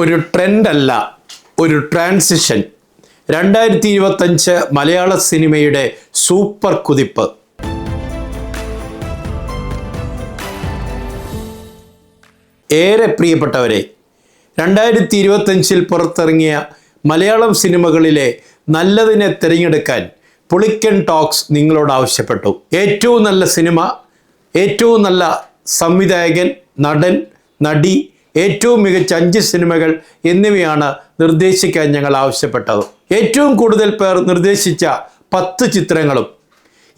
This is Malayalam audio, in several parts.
ഒരു ട്രെൻഡല്ല ഒരു ട്രാൻസിഷൻ. രണ്ടായിരത്തി ഇരുപത്തഞ്ച് മലയാള സിനിമയുടെ സൂപ്പർ കുതിപ്പ്. ഏറെ പ്രിയപ്പെട്ടവരെ രണ്ടായിരത്തി ഇരുപത്തഞ്ചിൽ പുറത്തിറങ്ങിയ മലയാളം സിനിമകളിലെ നല്ലതിനെ തിരഞ്ഞെടുക്കാൻ പുളിക്കൻ ടോക്സ് നിങ്ങളോട് ആവശ്യപ്പെട്ടു. ഏറ്റവും നല്ല സിനിമ ഏറ്റവും നല്ല സംവിധായകൻ നടൻ നടി ഏറ്റവും മികച്ച അഞ്ച് സിനിമകൾ എന്നിവയാണ് നിർദ്ദേശിക്കാൻ ഞങ്ങൾ ആവശ്യപ്പെട്ടത്. ഏറ്റവും കൂടുതൽ പേർ നിർദ്ദേശിച്ച പത്ത് ചിത്രങ്ങളും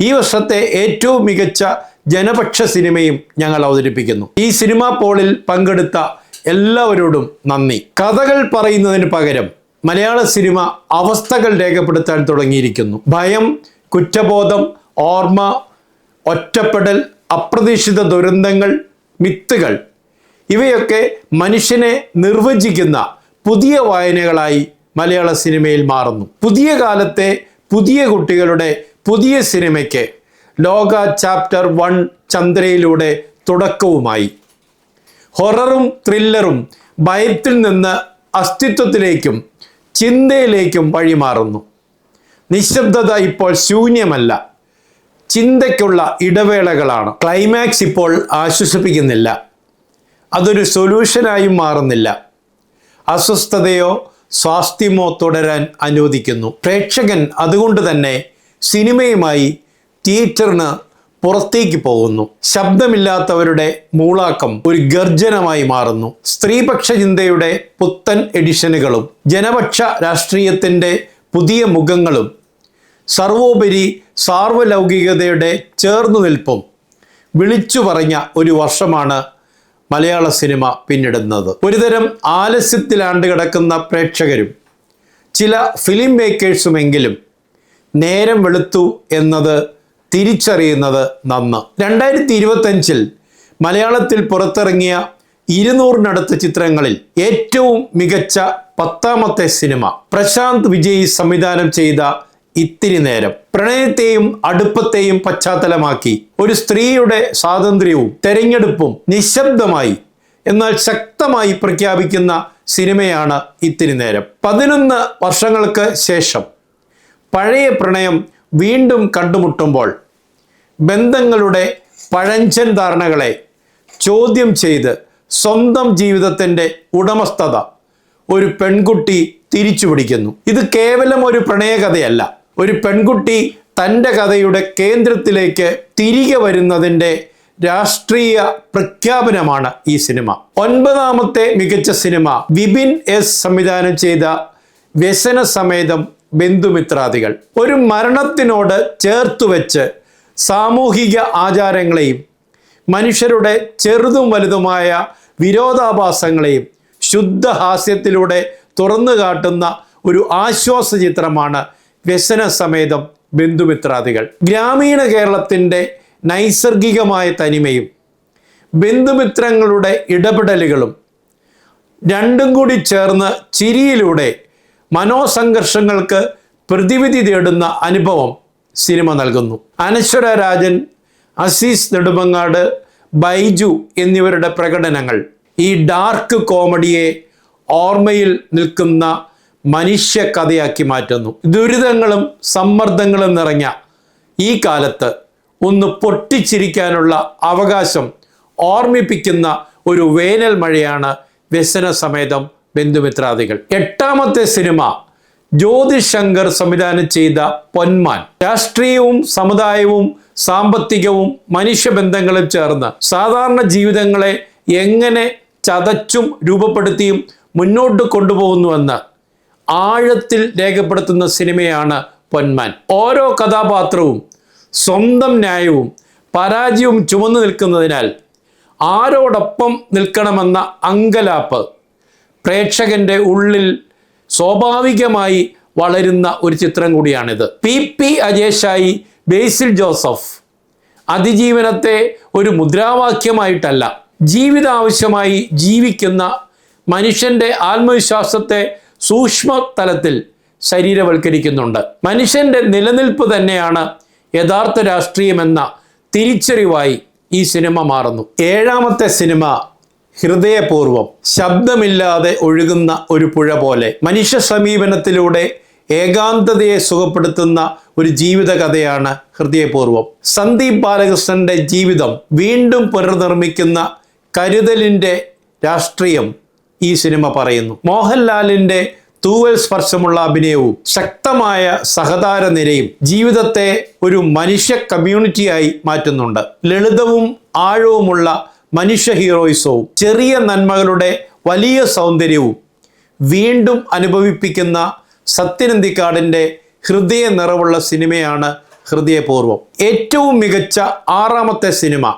ഈ വർഷത്തെ ഏറ്റവും മികച്ച ജനപക്ഷ സിനിമയും ഞങ്ങൾ അവതരിപ്പിക്കുന്നു. ഈ സിനിമാ പോളിൽ പങ്കെടുത്ത എല്ലാവരോടും നന്ദി. കഥകൾ പറയുന്നതിന് പകരം മലയാള സിനിമ അവസ്ഥകൾ രേഖപ്പെടുത്താൻ തുടങ്ങിയിരിക്കുന്നു. ഭയം കുറ്റബോധം ഓർമ്മ ഒറ്റപ്പെടൽ അപ്രതീക്ഷിത ദുരന്തങ്ങൾ മിത്തുകൾ ഇവയൊക്കെ മനുഷ്യനെ നിർവചിക്കുന്ന പുതിയ വായനകളായി മലയാള സിനിമയിൽ മാറുന്നു. പുതിയ കാലത്തെ പുതിയ കുട്ടികളുടെ പുതിയ സിനിമയ്ക്ക് ലോക ചാപ്റ്റർ വൺ ചന്ദ്രയിലൂടെ തുടക്കവുമായി. ഹൊററും ത്രില്ലറും ഭയത്തിൽ നിന്ന് അസ്തിത്വത്തിലേക്കും ചിന്തയിലേക്കും വഴിമാറുന്നു. നിശബ്ദത ഇപ്പോൾ ശൂന്യമല്ല. ചിന്തയ്ക്കുള്ള ഇടവേളകളാണ്. ക്ലൈമാക്സ് ഇപ്പോൾ ആശ്വസിപ്പിക്കുന്നില്ല. അതൊരു സൊല്യൂഷനായി മാറുന്നില്ല. അസ്വസ്ഥതയോ സ്വാസ്ഥ്യമോ തുടരാൻ അനുവദിക്കുന്നു. പ്രേക്ഷകൻ അതുകൊണ്ട് തന്നെ സിനിമയുമായി തിയേറ്ററിന് പുറത്തേക്ക് പോകുന്നു. ശബ്ദമില്ലാത്തവരുടെ മൂളാക്കം ഒരു ഗർജനമായി മാറുന്നു. സ്ത്രീപക്ഷ ചിന്തയുടെ പുത്തൻ എഡിഷനുകളും ജനപക്ഷ രാഷ്ട്രീയത്തിന്റെ പുതിയ മുഖങ്ങളും സർവോപരി സാർവലൗകികതയുടെ ചേർന്നു നിൽപ്പും വിളിച്ചു പറഞ്ഞ ഒരു വർഷമാണ് മലയാള സിനിമ പിന്നിടുന്നത്. ഒരുതരം ആലസ്യത്തിലാണ്ട് കിടക്കുന്ന പ്രേക്ഷകരും ചില ഫിലിം മേക്കേഴ്സുമെങ്കിലും നേരം വെളുത്തു എന്നത് തിരിച്ചറിയുന്നത് നന്ന്. രണ്ടായിരത്തി ഇരുപത്തഞ്ചിൽ മലയാളത്തിൽ പുറത്തിറങ്ങിയ ഇരുന്നൂറിനടുത്ത് ചിത്രങ്ങളിൽ ഏറ്റവും മികച്ച പത്താമത്തെ സിനിമ പ്രശാന്ത് വിജയ് സംവിധാനം ചെയ്ത ഇത്തിരി നേരം. പ്രണയത്തെയും അടുപ്പത്തെയും പശ്ചാത്തലമാക്കി ഒരു സ്ത്രീയുടെ സ്വാതന്ത്ര്യവും തെരഞ്ഞെടുപ്പും നിശബ്ദമായി എന്നാൽ ശക്തമായി പ്രഖ്യാപിക്കുന്ന സിനിമയാണ് ഇത്തിരി നേരം. പതിനൊന്ന് വർഷങ്ങൾക്ക് ശേഷം പഴയ പ്രണയം വീണ്ടും കണ്ടുമുട്ടുമ്പോൾ ബന്ധങ്ങളുടെ പഴഞ്ചൻ ധാരണകളെ ചോദ്യം ചെയ്ത് സ്വന്തം ജീവിതത്തിന്റെ ഉടമസ്ഥത ഒരു പെൺകുട്ടി തിരിച്ചുപിടിക്കുന്നു. ഇത് കേവലം ഒരു പ്രണയകഥയല്ല. ഒരു പെൺകുട്ടി തന്റെ കഥയുടെ കേന്ദ്രത്തിലേക്ക് തിരികെ വരുന്നതിന്റെ രാഷ്ട്രീയ പ്രഖ്യാപനമാണ് ഈ സിനിമ. ഒൻപതാമത്തെ മികച്ച സിനിമ വിപിൻ എസ് സംവിധാനം ചെയ്ത വ്യസന സമേതം ബന്ധുമിത്രാദികൾ. ഒരു മരണത്തിനോട് ചേർത്തു വെച്ച് സാമൂഹിക ആചാരങ്ങളെയും മനുഷ്യരുടെ ചെറുതും വലുതുമായ വിരോധാഭാസങ്ങളെയും ശുദ്ധഹാസ്യത്തിലൂടെ തുറന്നു കാട്ടുന്ന ഒരു ആശ്വാസ ചിത്രമാണ് വ്യസന സമേതം ബന്ധുമിത്രാദികൾ. ഗ്രാമീണ കേരളത്തിന്റെ നൈസർഗികമായ തനിമയും ബന്ധുമിത്രങ്ങളുടെ ഇടപെടലുകളും രണ്ടും കൂടി ചേർന്ന് ചിരിയിലൂടെ മനോസംഘർഷങ്ങൾക്ക് പ്രതിവിധി തേടുന്ന അനുഭവം സിനിമ നൽകുന്നു. അനശ്വര രാജൻ അസീസ് നെടുമങ്ങാട് ബൈജു എന്നിവരുടെ പ്രകടനങ്ങൾ ഈ ഡാർക്ക് കോമഡിയെ ഓർമ്മയിൽ നിൽക്കുന്ന മനുഷ്യ കഥയാക്കി മാറ്റുന്നു. ദുരിതങ്ങളും സമ്മർദ്ദങ്ങളും നിറഞ്ഞ ഈ കാലത്ത് ഒന്ന് പൊട്ടിച്ചിരിക്കാനുള്ള അവകാശം ഓർമ്മിപ്പിക്കുന്ന ഒരു വേനൽ മഴയാണ് വ്യസന സമേതം ബന്ധുമിത്രാദികൾ. എട്ടാമത്തെ സിനിമ ജ്യോതിഷ് ശങ്കർ സംവിധാനം ചെയ്ത പൊന്മാൻ. രാഷ്ട്രീയവും സമുദായവും സാമ്പത്തികവും മനുഷ്യബന്ധങ്ങളും ചേർന്ന് സാധാരണ ജീവിതങ്ങളെ എങ്ങനെ ചതച്ചും രൂപപ്പെടുത്തിയും മുന്നോട്ട് കൊണ്ടുപോകുന്നുവെന്ന് ആഴത്തിൽ രേഖപ്പെടുത്തുന്ന സിനിമയാണ് പൊന്മാൻ. ഓരോ കഥാപാത്രവും സ്വന്തം ന്യായവും പരാജയവും ചുമന്നു നിൽക്കുന്നതിനാൽ ആരോടൊപ്പം നിൽക്കണമെന്ന അങ്കലാപ്പ് പ്രേക്ഷകന്റെ ഉള്ളിൽ സ്വാഭാവികമായി വളരുന്ന ഒരു ചിത്രം കൂടിയാണിത്. പി. പി. അജേഷായി ബേസിൽ ജോസഫ് അതിജീവനത്തെ ഒരു മുദ്രാവാക്യമായിട്ടല്ല ജീവിതാവശ്യമായി ജീവിക്കുന്ന മനുഷ്യന്റെ ആത്മവിശ്വാസത്തെ സൂക്ഷ്മ തലത്തിൽ ശരീരവൽക്കരിക്കുന്നുണ്ട്. മനുഷ്യന്റെ നിലനിൽപ്പ് തന്നെയാണ് യഥാർത്ഥ രാഷ്ട്രീയമെന്ന തിരിച്ചറിവായി ഈ സിനിമ മാറുന്നു. ഏഴാമത്തെ സിനിമ ഹൃദയപൂർവം ശബ്ദമില്ലാതെ ഒഴുകുന്ന ഒരു പുഴ പോലെ മനുഷ്യ സമീപനത്തിലൂടെ ഏകാന്തതയെ സുഖപ്പെടുത്തുന്ന ഒരു ജീവിത കഥയാണ് ഹൃദയപൂർവം സന്ദീപ് ബാലകൃഷ്ണന്റെ ജീവിതം വീണ്ടും പുനർനിർമ്മിക്കുന്ന കരുതലിന്റെ രാഷ്ട്രീയം ഈ സിനിമ പറയുന്നു. മോഹൻലാലിന്റെ തൂവൽ സ്പർശമുള്ള അഭിനയവും ശക്തമായ സഹതാര നിരയും ജീവിതത്തെ ഒരു മനുഷ്യ കമ്മ്യൂണിറ്റിയായി മാറ്റുന്നുണ്ട്. ലളിതവും ആഴവുമുള്ള മനുഷ്യ ഹീറോയിസവും ചെറിയ നന്മകളുടെ വലിയ സൗന്ദര്യവും വീണ്ടും അനുഭവിപ്പിക്കുന്ന സത്യനന്ദിക്കാടിന്റെ ഹൃദയ നിറവുള്ള സിനിമയാണ് ഹൃദയപൂർവം ഏറ്റവും മികച്ച ആറാമത്തെ സിനിമ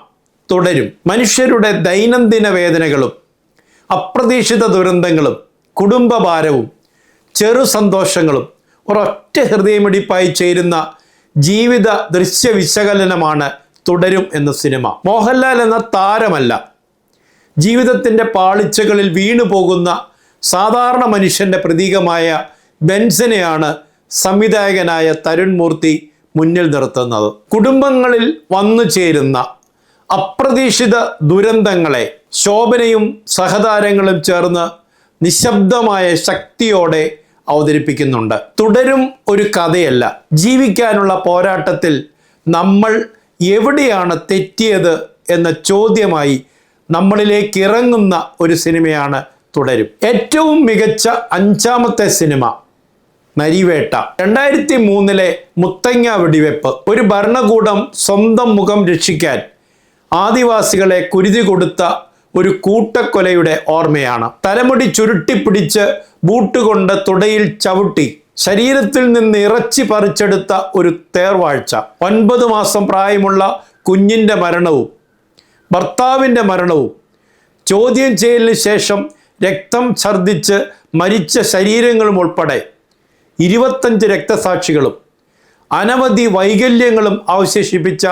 തുടരും. മനുഷ്യരുടെ ദൈനംദിന വേദനകളും അപ്രതീക്ഷിത ദുരന്തങ്ങളും കുടുംബഭാരവും ചെറു സന്തോഷങ്ങളും ഒരൊറ്റ ഹൃദയമിടിപ്പായി ചേരുന്ന ജീവിത ദൃശ്യ വിശകലനമാണ് തുടരും എന്ന സിനിമ. മോഹൻലാൽ എന്ന താരമല്ല. ജീവിതത്തിന്റെ പാളിച്ചകളിൽ വീണു പോകുന്ന സാധാരണ മനുഷ്യന്റെ പ്രതീകമായ ബെൻസിനെയാണ് സംവിധായകനായ തരുൺ മൂർത്തി മുന്നിൽ നിർത്തുന്നത്. കുടുംബങ്ങളിൽ വന്നു ചേരുന്ന അപ്രതീക്ഷിത ദുരന്തങ്ങളെ ശോഭനയും സഹതാരങ്ങളും ചേർന്ന് നിശബ്ദമായ ശക്തിയോടെ അവതരിപ്പിക്കുന്നുണ്ട്. തുടരും ഒരു കഥയല്ല. ജീവിക്കാനുള്ള പോരാട്ടത്തിൽ നമ്മൾ എവിടെയാണ് തെറ്റിയത് എന്ന ചോദ്യമായി നമ്മളിലേക്ക് ഇറങ്ങുന്ന ഒരു സിനിമയാണ് തുടരും. ഏറ്റവും മികച്ച അഞ്ചാമത്തെ സിനിമ നരിവേട്ട. രണ്ടായിരത്തി മൂന്നിലെ മുത്തങ്ങ വെടിവെപ്പ്. ഒരു ഭരണകൂടം സ്വന്തം മുഖം രക്ഷിക്കാൻ ആദിവാസികളെ കുരുതി കൊടുത്ത ഒരു കൂട്ടക്കൊലയുടെ ഓർമ്മയാണ്. തലമുടി ചുരുട്ടിപ്പിടിച്ച് ബൂട്ട് കൊണ്ട് തുടയിൽ ചവിട്ടി ശരീരത്തിൽ നിന്ന് ഇറച്ചി പറിച്ചെടുത്ത ഒരു തേർവാഴ്ച. ഒൻപത് മാസം പ്രായമുള്ള കുഞ്ഞിന്റെ മരണവും ഭർത്താവിന്റെ മരണവും ചോദ്യം ചെയ്യലിന് ശേഷം രക്തം ഛർദ്ദിച്ച് മരിച്ച ശരീരങ്ങളും ഉൾപ്പെടെ ഇരുപത്തഞ്ച് രക്തസാക്ഷികളും അനവധി വൈകല്യങ്ങളും അവശേഷിപ്പിച്ച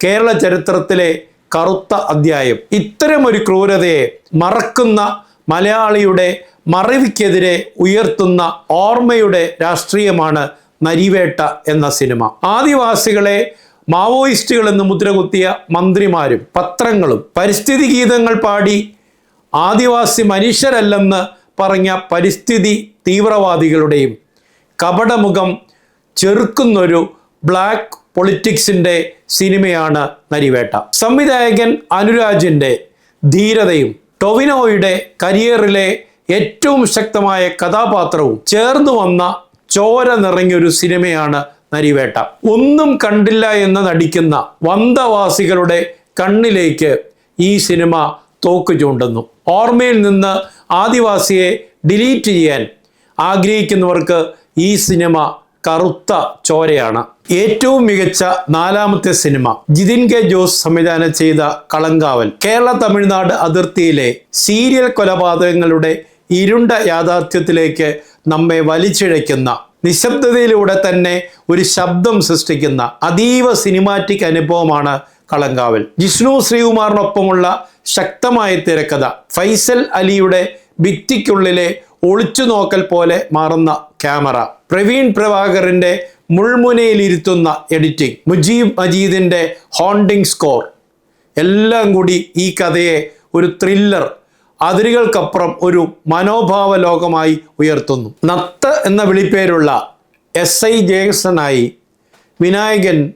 കേരള ചരിത്രത്തിലെ കറുത്ത അധ്യായം. ഇത്തരമൊരു ക്രൂരതയെ മറക്കുന്ന മലയാളിയുടെ മറവിക്കെതിരെ ഉയർത്തുന്ന ഓർമ്മയുടെ രാഷ്ട്രീയമാണ് നരിവേട്ട എന്ന സിനിമ. ആദിവാസികളെ മാവോയിസ്റ്റുകൾ എന്ന് മുദ്രകുത്തിയ മന്ത്രിമാരും പത്രങ്ങളും പരിസ്ഥിതി ഗീതങ്ങൾ പാടി ആദിവാസി മനുഷ്യരല്ലെന്ന് പറഞ്ഞ പരിസ്ഥിതി തീവ്രവാദികളുടെയും കപടമുഖം ചെറുക്കുന്നൊരു ബ്ലാക്ക് പൊളിറ്റിക്സിന്റെ സിനിമയാണ് നരിവേട്ട. സംവിധായകൻ അനുരാജിന്റെ ധീരതയും ടൊവിനോയുടെ കരിയറിലെ ഏറ്റവും ശക്തമായ കഥാപാത്രവും ചേർന്നു വന്ന ചോര നിറഞ്ഞൊരു സിനിമയാണ് നരിവേട്ട. ഒന്നും കണ്ടില്ല എന്ന് നടിക്കുന്ന വന്തവാസികളുടെ കണ്ണിലേക്ക് ഈ സിനിമ തോക്ക് ചൂണ്ടുന്നു. ഓർമ്മയിൽ നിന്ന് ആദിവാസിയെ ഡിലീറ്റ് ചെയ്യാൻ ആഗ്രഹിക്കുന്നവർക്ക് ഈ സിനിമ കറുത്ത ചോരയാണ്. ഏറ്റവും മികച്ച നാലാമത്തെ സിനിമ ജിതിൻ കെ ജോസ് സംവിധാനം ചെയ്ത കളങ്കാവൽ. കേരള തമിഴ്നാട് അതിർത്തിയിലെ സീരിയൽ കൊലപാതകങ്ങളുടെ ഇരുണ്ട യാഥാർത്ഥ്യത്തിലേക്ക് നമ്മെ വലിച്ചിഴയ്ക്കുന്ന നിശബ്ദതയിലൂടെ തന്നെ ഒരു ശബ്ദം സൃഷ്ടിക്കുന്ന അതീവ സിനിമാറ്റിക് അനുഭവമാണ് കളങ്കാവൽ. ജിഷ്ണു ശ്രീകുമാറിനൊപ്പമുള്ള ശക്തമായ തിരക്കഥ ഫൈസൽ അലിയുടെ ഭിത്തിക്കുള്ളിലെ ഒളിച്ചുനോക്കൽ പോലെ മാറുന്ന ക്യാമറ. പ്രവീൺ പ്രഭാകറിന്റെ മുൾമുനയിലിരുത്തുന്ന എഡിറ്റിംഗ്. മുജീബ് മജീദിന്റെ ഹോണ്ടിങ് സ്കോർ. എല്ലാം കൂടി ഈ കഥയെ ഒരു ത്രില്ലർ അതിരുകൾക്കപ്പുറം ഒരു മനോഭാവ ലോകമായി ഉയർത്തുന്നു. നത്ത് എന്ന വിളിപ്പേരുള്ള എസ്. ഐ. ജയകൃഷ്ണനായി വിനായകൻ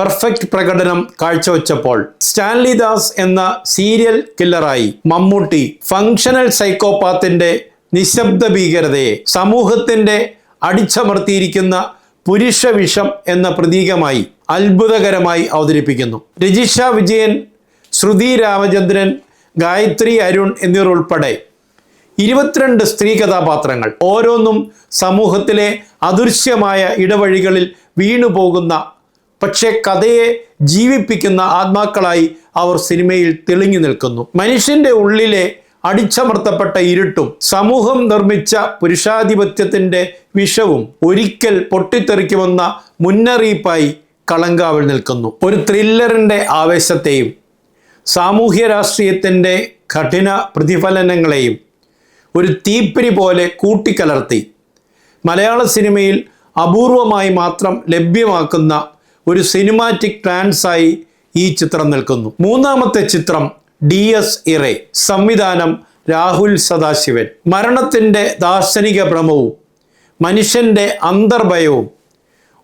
പെർഫെക്റ്റ് പ്രകടനം കാഴ്ചവെച്ചപ്പോൾ സ്റ്റാൻലി ദാസ് എന്ന സീരിയൽ കില്ലറായി മമ്മൂട്ടി ഫങ്ഷണൽ സൈക്കോപാത്തിന്റെ നിശബ്ദ ഭീകരതയെ സമൂഹത്തിന്റെ അടിച്ചമർത്തിയിരിക്കുന്ന പുരുഷ വിഷം എന്ന പ്രതീകമായി അത്ഭുതകരമായി അവതരിപ്പിക്കുന്നു. രജിഷ വിജയൻ ശ്രുതി രാമചന്ദ്രൻ ഗായത്രി അരുൺ എന്നിവർ ഉൾപ്പെടെ ഇരുപത്തിരണ്ട് സ്ത്രീ കഥാപാത്രങ്ങൾ. ഓരോന്നും സമൂഹത്തിലെ അദൃശ്യമായ ഇടവഴികളിൽ വീണുപോകുന്ന പക്ഷേ കഥയെ ജീവിപ്പിക്കുന്ന ആത്മാക്കളായി അവർ സിനിമയിൽ തെളിഞ്ഞു നിൽക്കുന്നു. മനുഷ്യന്റെ ഉള്ളിലെ അടിച്ചമർത്തപ്പെട്ട ഇരുട്ടും സമൂഹം നിർമ്മിച്ച പുരുഷാധിപത്യത്തിന്റെ വിഷവും ഒരിക്കൽ പൊട്ടിത്തെറിക്കുമെന്ന മുന്നറിയിപ്പായി കളങ്കാവൽ നിൽക്കുന്നു. ഒരു ത്രില്ലറിന്റെ ആവേശത്തെയും സാമൂഹ്യ രാഷ്ട്രീയത്തിന്റെ കഠിന പ്രതിഫലനങ്ങളെയും ഒരു തീപ്പിരി പോലെ കൂട്ടിക്കലർത്തി മലയാള സിനിമയിൽ അപൂർവമായി മാത്രം ലഭ്യമാക്കുന്ന ഒരു സിനിമാറ്റിക് ട്രാൻസായി ഈ ചിത്രം നിൽക്കുന്നു. മൂന്നാമത്തെ ചിത്രം ഡി എസ് ഇറെ സംവിധാനം രാഹുൽ സദാശിവൻ. മരണത്തിന്റെ ദാർശനിക ഭ്രമവും മനുഷ്യന്റെ അന്തർഭയവും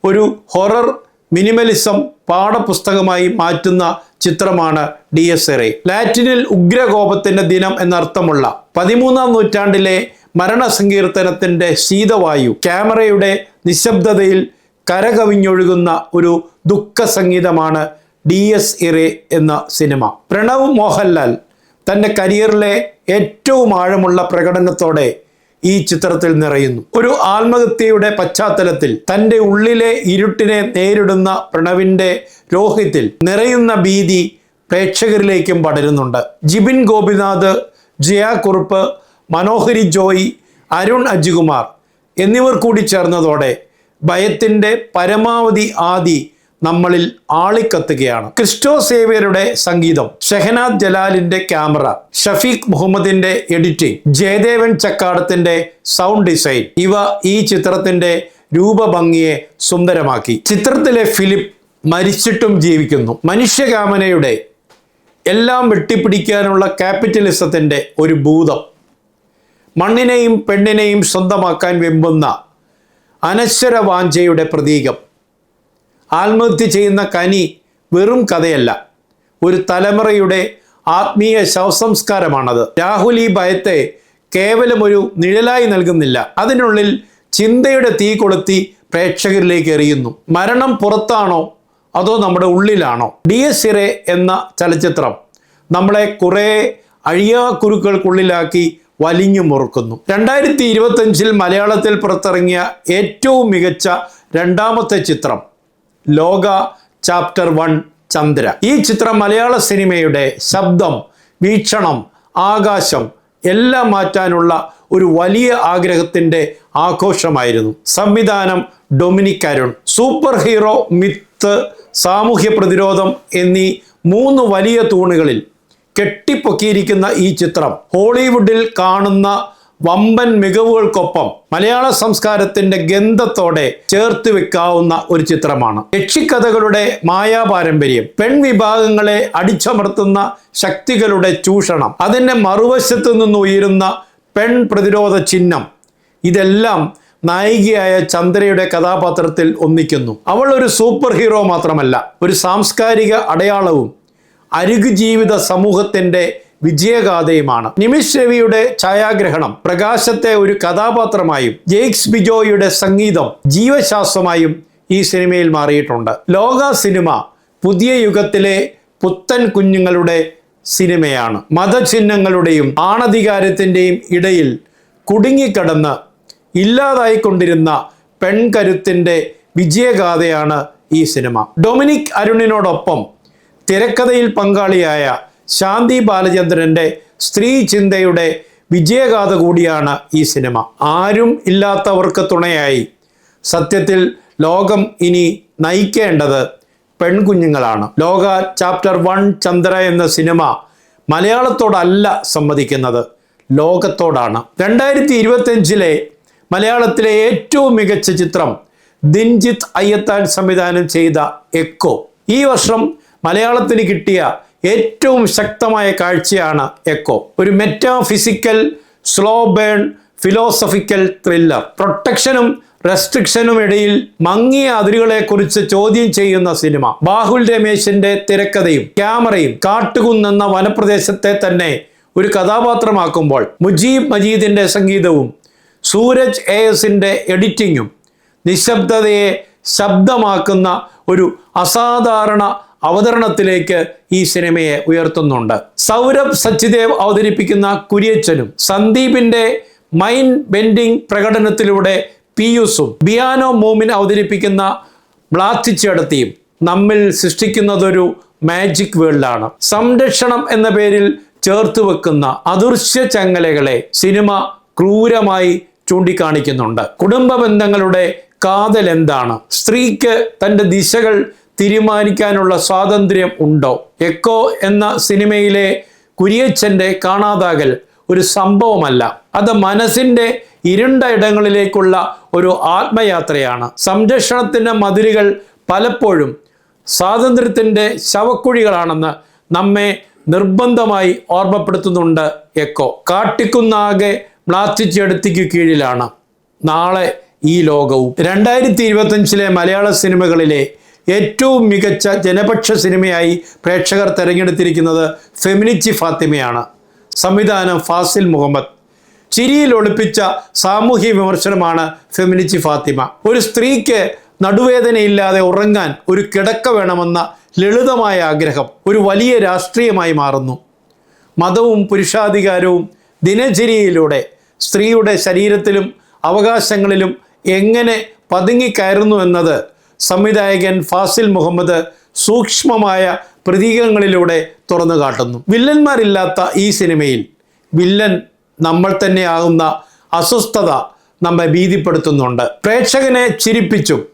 ഒരു ഹൊറർ മിനിമലിസം പാഠപുസ്തകമായി മാറ്റുന്ന ചിത്രമാണ് ഡി എസ് എറെ ലാറ്റിനിൽ ഉഗ്രകോപത്തിന്റെ ദിനം എന്നർത്ഥമുള്ള പതിമൂന്നാം നൂറ്റാണ്ടിലെ മരണസങ്കീർത്തനത്തിന്റെ ശീതവായു ക്യാമറയുടെ നിശബ്ദതയിൽ കരകവിഞ്ഞൊഴുകുന്ന ഒരു ദുഃഖ സംഗീതമാണ് ഡി എസ് ഇറെ എന്ന സിനിമ. പ്രണവ് മോഹൻലാൽ തന്റെ കരിയറിലെ ഏറ്റവും ആഴമുള്ള പ്രകടനത്തോടെ ഈ ചിത്രത്തിൽ നിറയുന്നു. ഒരു ആത്മഹത്യയുടെ പശ്ചാത്തലത്തിൽ തന്റെ ഉള്ളിലെ ഇരുട്ടിനെ നേരിടുന്ന പ്രണവിന്റെ രോഹിത്തിൽ നിറയുന്ന ഭീതി പ്രേക്ഷകരിലേക്കും പടരുന്നുണ്ട്. ജിബിൻ ഗോപിനാഥ് ജിയ കുറുപ്പ് മനോഹരി ജോയി അരുൺ അജികുമാർ എന്നിവർ കൂടി ചേർന്നതോടെ ഭയത്തിന്റെ പരമാവധി ആദി നമ്മളിൽ ആളിക്കത്തുകയാണ്. ക്രിസ്റ്റോ സേവ്യരുടെ സംഗീതം ഷെഹനാദ് ജലാലിന്റെ ക്യാമറ ഷഫീഖ് മുഹമ്മദിന്റെ എഡിറ്റിംഗ് ജയദേവൻ ചക്കാടത്തിന്റെ സൗണ്ട് ഡിസൈൻ ഇവ ഈ ചിത്രത്തിന്റെ രൂപഭംഗിയെ സുന്ദരമാക്കി. ചിത്രത്തിലെ ഫിലിപ്പ് മരിച്ചിട്ടും ജീവിക്കുന്നു. മനുഷ്യകാമനയുടെ എല്ലാം വെട്ടിപ്പിടിക്കാനുള്ള ക്യാപിറ്റലിസത്തിന്റെ ഒരു ഭൂതം. മണ്ണിനെയും പെണ്ണിനെയും സ്വന്തമാക്കാൻ വെമ്പുന്ന അനശ്വര വാഞ്ചയുടെ പ്രതീകം. ആത്മഹത്യ ചെയ്യുന്ന കനി വെറും കഥയല്ല. ഒരു തലമുറയുടെ ആത്മീയ ശവസംസ്കാരമാണത്. രാഹുൽ ഈ ഭയത്തെ കേവലം ഒരു നിഴലായി നൽകുന്നില്ല. അതിനുള്ളിൽ ചിന്തയുടെ തീ കൊളുത്തി പ്രേക്ഷകരിലേക്ക് എറിയുന്നു. മരണം പുറത്താണോ? അതോ നമ്മുടെ ഉള്ളിലാണോ? ഡി എസ് ഇറെ എന്ന ചലച്ചിത്രം നമ്മളെ കുറേ അഴിയാക്കുരുക്കൾക്കുള്ളിലാക്കി വലിഞ്ഞു മുറുക്കുന്നു. രണ്ടായിരത്തി ഇരുപത്തഞ്ചിൽ മലയാളത്തിൽ പുറത്തിറങ്ങിയ ഏറ്റവും മികച്ച രണ്ടാമത്തെ ചിത്രം ലോക ചാപ്റ്റർ വൺ ചന്ദ്ര. ഈ ചിത്രം മലയാള സിനിമയുടെ ശബ്ദം വീക്ഷണം ആകാശം എല്ലാം മാറ്റാനുള്ള ഒരു വലിയ ആഗ്രഹത്തിന്റെ ആഘോഷമായിരുന്നു. സംവിധാനം Dominic Arun. Super hero myth സാമൂഹ്യ പ്രതിരോധം എന്നീ മൂന്ന് വലിയ തൂണുകളിൽ കെട്ടിപ്പൊക്കിയിരിക്കുന്ന ഈ ചിത്രം ഹോളിവുഡിൽ കാണുന്ന വമ്പൻ മികവുകൾക്കൊപ്പം മലയാള സംസ്കാരത്തിന്റെ ഗന്ധത്തോടെ ചേർത്ത് വെക്കാവുന്ന ഒരു ചിത്രമാണ്. യക്ഷിക്കഥകളുടെ മായാപാരമ്പര്യം പെൺവിഭാഗങ്ങളെ അടിച്ചമർത്തുന്ന ശക്തികളുടെ ചൂഷണം അതിന്റെ മറുവശത്തു നിന്ന് ഉയരുന്ന പെൺ പ്രതിരോധ ചിഹ്നം ഇതെല്ലാം നായികയായ ചന്ദ്രയുടെ കഥാപാത്രത്തിൽ ഒന്നിക്കുന്നു. അവൾ ഒരു സൂപ്പർ ഹീറോ മാത്രമല്ല ഒരു സാംസ്കാരിക അടയാളവും അരുഗ് ജീവിത സമൂഹത്തിന്റെ വിജയഗാഥയുമാണ്. നിമിഷ് രവിയുടെ ഛായാഗ്രഹണം പ്രകാശത്തെ ഒരു കഥാപാത്രമായും ജെയ്ക്സ് ബിജോയുടെ സംഗീതം ജീവശാസ്ത്രമായും ഈ സിനിമയിൽ മാറിയിട്ടുണ്ട്. ലോക സിനിമ പുതിയ യുഗത്തിലെ പുത്തൻ കുഞ്ഞുങ്ങളുടെ സിനിമയാണ്. മതചിഹ്നങ്ങളുടെയും ആണധികാരത്തിന്റെയും ഇടയിൽ കുടുങ്ങിക്കിടന്ന് ഇല്ലാതായിക്കൊണ്ടിരുന്ന പെൺകരുത്തിന്റെ വിജയഗാഥയാണ് ഈ സിനിമ. ഡൊമിനിക് അരുണിനോടൊപ്പം തിരക്കഥയിൽ പങ്കാളിയായ ശാന്തി ബാലചന്ദ്രന്റെ സ്ത്രീ ചിന്തയുടെ വിജയഗാഥ കൂടിയാണ് ഈ സിനിമ. ആരും ഇല്ലാത്തവർക്ക് തുണയായി. സത്യത്തിൽ ലോകം ഇനി നയിക്കേണ്ടത് പെൺകുഞ്ഞുങ്ങളാണ്. ലോക ചാപ്റ്റർ വൺ ചന്ദ്ര എന്ന സിനിമ മലയാളത്തോടല്ല സമ്മതിക്കുന്നത്. ലോകത്തോടാണ്. രണ്ടായിരത്തി ഇരുപത്തഞ്ചിലെ മലയാളത്തിലെ ഏറ്റവും മികച്ച ചിത്രം ദിൻജിത്ത് അയ്യത്താൻ സംവിധാനം ചെയ്ത എക്കോ ഈ വർഷം മലയാളത്തിന് കിട്ടിയ ഏറ്റവും ശക്തമായ കാഴ്ചയാണ് എക്കോ. ഒരു metaphysical slow burn philosophical thriller പ്രൊട്ടക്ഷനും റെസ്ട്രിക്ഷനും ഇടയിൽ മങ്ങിയ അതിരുകളെക്കുറിച്ച് ചോദ്യം ചെയ്യുന്ന സിനിമ. ബാഹുൽ രമേശിന്റെ തിരക്കഥയും ക്യാമറയും കാട്ടുകുന്നെന്ന വനപ്രദേശത്തെ തന്നെ ഒരു കഥാപാത്രമാക്കുമ്പോൾ മുജീബ് മജീദിന്റെ സംഗീതവും സൂരജ് എ എസിന്റെ എഡിറ്റിങ്ങും നിശബ്ദതയെ ശബ്ദമാക്കുന്ന ഒരു അസാധാരണ അവതരണത്തിലേക്ക് ഈ സിനിമയെ ഉയർത്തുന്നുണ്ട്. സൗരഭ് സച്ചിദേവ് അവതരിപ്പിക്കുന്ന കുര്യച്ചനും സന്ദീപിന്റെ മൈൻഡ് ബെൻഡിങ് പ്രകടനത്തിലൂടെ പിയൂസും ബിയാനോ മോമിൻ അവതരിപ്പിക്കുന്ന മ്ലാത്തിച്ചേടത്തിയും നമ്മിൽ സൃഷ്ടിക്കുന്നതൊരു മാജിക് വേൾഡാണ്. സംരക്ഷണം എന്ന പേരിൽ ചേർത്ത് വെക്കുന്ന അദൃശ്യ ചങ്ങലകളെ സിനിമ ക്രൂരമായി ചൂണ്ടിക്കാണിക്കുന്നുണ്ട്. കുടുംബ ബന്ധങ്ങളുടെ കാതൽ എന്താണ്? സ്ത്രീക്ക് തന്റെ ദിശകൾ തീരുമാനിക്കാനുള്ള സ്വാതന്ത്ര്യം ഉണ്ടോ? എക്കോ എന്ന സിനിമയിലെ കുരിയച്ഛന്റെ കാണാതാകൽ ഒരു സംഭവമല്ല. അത് മനസ്സിന്റെ ഇരുണ്ട ഇടങ്ങളിലേക്കുള്ള ഒരു ആത്മയാത്രയാണ്. സംരക്ഷണത്തിന്റെ മതിലുകൾ പലപ്പോഴും സ്വാതന്ത്ര്യത്തിന്റെ ശവക്കുഴികളാണെന്ന് നമ്മെ നിർബന്ധമായി ഓർമ്മപ്പെടുത്തുന്നുണ്ട് എക്കോ. കാട്ടിക്കുന്നാകെ മ്ലാത്തിച്ചെടുത്തിക്ക് കീഴിലാണ്. നാളെ ഈ ലോകവും. രണ്ടായിരത്തി ഇരുപത്തഞ്ചിലെ മലയാള സിനിമകളിലെ ഏറ്റവും മികച്ച ജനപക്ഷ സിനിമയായി പ്രേക്ഷകർ തിരഞ്ഞെടുത്തിരിക്കുന്നത് ഫെമിനിച്ചി ഫാത്തിമയാണ്. സംവിധാനം ഫാസിൽ മുഹമ്മദ്. ചിരിയിൽ ഒളിപ്പിച്ച സാമൂഹ്യ വിമർശനമാണ് ഫെമിനിച്ചി ഫാത്തിമ. ഒരു സ്ത്രീക്ക് നടുവേദനയില്ലാതെ ഉറങ്ങാൻ ഒരു കിടക്ക വേണമെന്ന ലളിതമായ ആഗ്രഹം ഒരു വലിയ രാഷ്ട്രീയമായി മാറുന്നു. മതവും പുരുഷാധികാരവും ദിനചര്യയിലൂടെ സ്ത്രീയുടെ ശരീരത്തിലും അവകാശങ്ങളിലും എങ്ങനെ പതുങ്ങിക്കയറുന്നു എന്നത് സംവിധായകൻ ഫാസിൽ മുഹമ്മദ് സൂക്ഷ്മമായ പ്രതീകങ്ങളിലൂടെ തുറന്നു കാട്ടുന്നു. വില്ലന്മാരില്ലാത്ത ഈ സിനിമയിൽ വില്ലൻ നമ്മൾ തന്നെ ആകുന്ന അസ്വസ്ഥത നമ്മെ ഭീതിപ്പെടുത്തുന്നുണ്ട്. പ്രേക്ഷകനെ ചിരിപ്പിച്ചും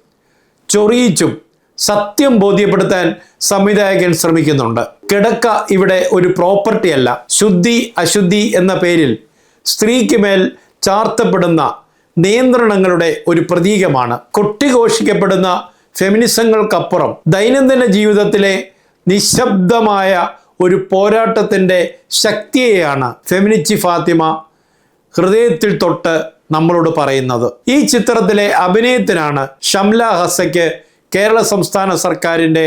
ചൊറിയിച്ചും സത്യം ബോധ്യപ്പെടുത്താൻ സംവിധായകൻ ശ്രമിക്കുന്നുണ്ട്. കിടക്ക ഇവിടെ ഒരു പ്രോപ്പർട്ടി അല്ല. ശുദ്ധി അശുദ്ധി എന്ന പേരിൽ സ്ത്രീക്ക് മേൽ ചാർത്തപ്പെടുന്ന നിയന്ത്രണങ്ങളുടെ ഒരു പ്രതീകമാണ്. കൊട്ടിഘോഷിക്കപ്പെടുന്ന ഫെമിനിസങ്ങൾക്കപ്പുറം ദൈനംദിന ജീവിതത്തിലെ നിശബ്ദമായ ഒരു പോരാട്ടത്തിന്റെ ശക്തിയെയാണ് ഫെമിനിച്ചി ഫാത്തിമ ഹൃദയത്തിൽ തൊട്ട് നമ്മളോട് പറയുന്നത്. ഈ ചിത്രത്തിലെ അഭിനയത്തിനാണ് ഷംല ഹസയ്ക്ക് കേരള സംസ്ഥാന സർക്കാരിന്റെ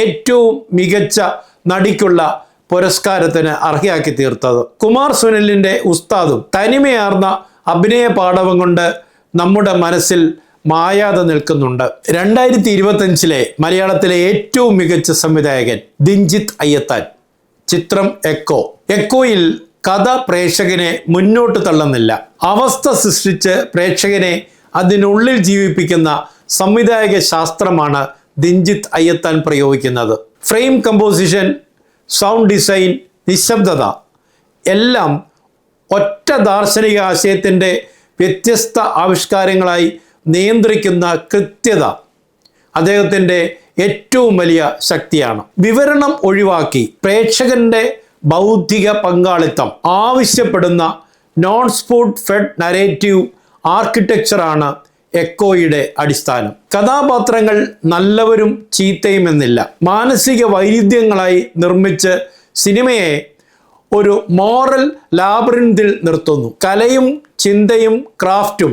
ഏറ്റവും മികച്ച നടിക്കുള്ള പുരസ്കാരത്തിന് അർഹയാക്കി തീർത്തത്. കുമാർ സുനിലിന്റെ ഉസ്താദും തനിമയാർന്ന അഭിനയ പാഠവും കൊണ്ട് നമ്മുടെ മനസ്സിൽ മായാതെ നിൽക്കുന്നുണ്ട്. രണ്ടായിരത്തി ഇരുപത്തഞ്ചിലെ മലയാളത്തിലെ ഏറ്റവും മികച്ച സംവിധായകൻ ദിഞ്ജിത് അയ്യത്താൻ. ചിത്രം എക്കോ എക്കോയിൽ കഥ പ്രേക്ഷകനെ മുന്നോട്ട് തള്ളുന്നില്ല. അവസ്ഥ സൃഷ്ടിച്ച് പ്രേക്ഷകനെ അതിനുള്ളിൽ ജീവിപ്പിക്കുന്ന സംവിധായക ശാസ്ത്രമാണ് ദിഞ്ജിത്ത് അയ്യത്താൻ പ്രയോഗിക്കുന്നത്. ഫ്രെയിം കമ്പോസിഷൻ സൗണ്ട് ഡിസൈൻ നിശബ്ദത എല്ലാം ഒറ്റ ദാർശനിക ആശയത്തിന്റെ വ്യത്യസ്ത ആവിഷ്കാരങ്ങളായി നിയന്ത്രിക്കുന്ന കൃത്യത അദ്ദേഹത്തിന്റെ ഏറ്റവും വലിയ ശക്തിയാണ്. വിവരണം ഒഴിവാക്കി പ്രേക്ഷകന്റെ ബൗദ്ധിക പങ്കാളിത്തം ആവശ്യപ്പെടുന്ന നോൺ സ്പോട്ട് ഫെഡ് നരേറ്റീവ് ആർക്കിടെക്ചറാണ് എക്കോയുടെ അടിസ്ഥാനം. കഥാപാത്രങ്ങൾ നല്ലവരും ചീത്തയുമെന്നില്ല. മാനസിക വൈരുദ്ധ്യങ്ങളായി നിർമ്മിച്ച് സിനിമയെ ഒരു മോറൽ ലാബറിൻതിൽ നിർത്തുന്നു. കലയും ചിന്തയും ക്രാഫ്റ്റും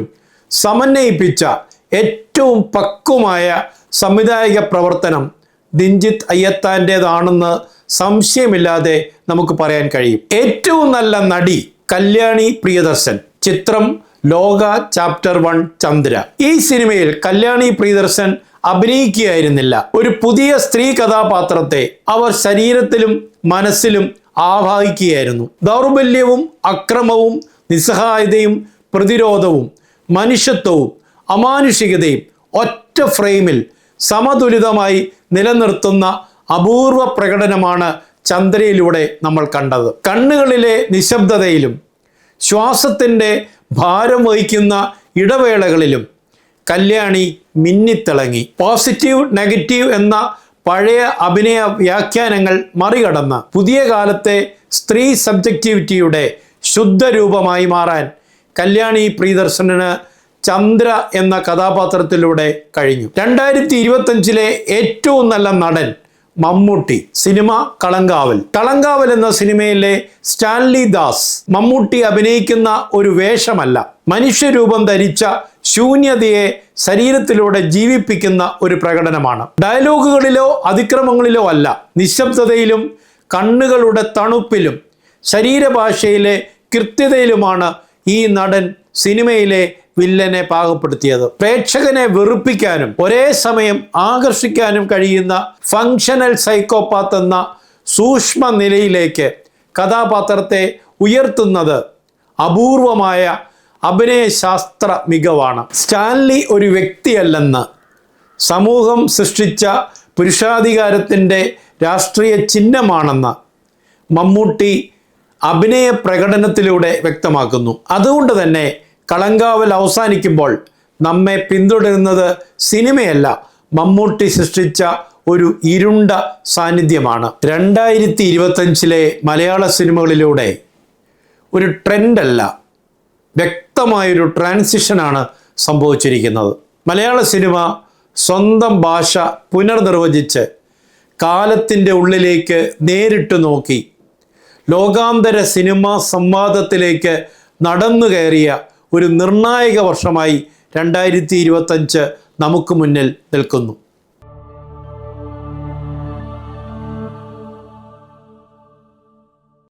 സമന്വയിപ്പിച്ച ഏറ്റവും പക്കുമായ സംവിധായക പ്രവർത്തനം ദിഞ്ചിത് അയ്യത്താന്റെതാണെന്ന് സംശയമില്ലാതെ നമുക്ക് പറയാൻ കഴിയും. ഏറ്റവും നല്ല നടി കല്യാണി പ്രിയദർശൻ ചിത്രം ലോക ചാപ്റ്റർ വൺ ചന്ദ്ര. ഈ സിനിമയിൽ കല്യാണി പ്രിയദർശൻ അഭിനയിക്കുകയായിരുന്നില്ല. ഒരു പുതിയ സ്ത്രീ കഥാപാത്രത്തെ അവർ ശരീരത്തിലും മനസ്സിലും ആവാഹിക്കുകയായിരുന്നു. ദൗർബല്യവും അക്രമവും നിസ്സഹായതയും പ്രതിരോധവും മനുഷ്യത്വവും അമാനുഷികതയും ഒറ്റ ഫ്രെയിമിൽ സമതുലിതമായി നിലനിർത്തുന്ന അപൂർവ പ്രകടനമാണ് ചന്ദ്രയിലൂടെ നമ്മൾ കണ്ടത്. കണ്ണുകളിലെ നിശബ്ദതയിലും ശ്വാസത്തിന്റെ ഭാരം വഹിക്കുന്ന ഇടവേളകളിലും കല്യാണി മിന്നിത്തിളങ്ങി. പോസിറ്റീവ് നെഗറ്റീവ് എന്ന പഴയ അഭിനയ വ്യാഖ്യാനങ്ങൾ മറികടന്ന് പുതിയ കാലത്തെ സ്ത്രീ സബ്ജക്റ്റിവിറ്റിയുടെ ശുദ്ധരൂപമായി മാറാൻ കല്യാണി പ്രിയദർശനന് ചന്ദ്ര എന്ന കഥാപാത്രത്തിലൂടെ കഴിഞ്ഞു. രണ്ടായിരത്തി ഇരുപത്തഞ്ചിലെ ഏറ്റവും നല്ല നടൻ മമ്മൂട്ടി സിനിമ കളങ്കാവൽ. കളങ്കാവൽ എന്ന സിനിമയിലെ സ്റ്റാൻലി ദാസ് മമ്മൂട്ടി അഭിനയിക്കുന്ന ഒരു വേഷമല്ല. മനുഷ്യരൂപം ധരിച്ച ശൂന്യതയെ ശരീരത്തിലൂടെ ജീവിപ്പിക്കുന്ന ഒരു പ്രകടനമാണ്. ഡയലോഗുകളിലോ അതിക്രമങ്ങളിലോ അല്ല നിശബ്ദതയിലും കണ്ണുകളുടെ തണുപ്പിലും ശരീരഭാഷയിലെ കൃത്യതയിലുമാണ് ഈ നടൻ സിനിമയിലെ വില്ലനെ പാകപ്പെടുത്തിയത്. പ്രേക്ഷകനെ വെറുപ്പിക്കാനും ഒരേ സമയം ആകർഷിക്കാനും കഴിയുന്ന ഫങ്ഷണൽ സൈക്കോപാത്ത് എന്ന സൂക്ഷ്മ നിലയിലേക്ക് കഥാപാത്രത്തെ ഉയർത്തുന്നത് അപൂർവമായ അഭിനയശാസ്ത്ര മികവാണ്. സ്റ്റാൻലി ഒരു വ്യക്തിയല്ലെന്ന് സമൂഹം സൃഷ്ടിച്ച പുരുഷാധികാരത്തിന്റെ രാഷ്ട്രീയ ചിഹ്നമാണെന്ന് മമ്മൂട്ടി അഭിനയ പ്രകടനത്തിലൂടെ വ്യക്തമാക്കുന്നു. അതുകൊണ്ട് തന്നെ കളങ്കാവൽ അവസാനിക്കുമ്പോൾ നമ്മെ പിന്തുടരുന്നത് സിനിമയല്ല മമ്മൂട്ടി സൃഷ്ടിച്ച ഒരു ഇരുണ്ട സാന്നിധ്യമാണ്. രണ്ടായിരത്തി ഇരുപത്തഞ്ചിലെ മലയാള സിനിമകളിലൂടെ ഒരു ട്രെൻഡല്ല വ്യക്തമായൊരു ട്രാൻസിഷനാണ് സംഭവിച്ചിരിക്കുന്നത്. മലയാള സിനിമ സ്വന്തം ഭാഷ പുനർനിർവചിച്ച് കാലത്തിന്റെ ഉള്ളിലേക്ക് നേരിട്ട് നോക്കി ലോകാന്തര സിനിമാ സംവാദത്തിലേക്ക് നടന്നു കയറിയ ഒരു നിർണായക വർഷമായി രണ്ടായിരത്തി ഇരുപത്തഞ്ച് നമുക്ക് മുന്നിൽ നിൽക്കുന്നു.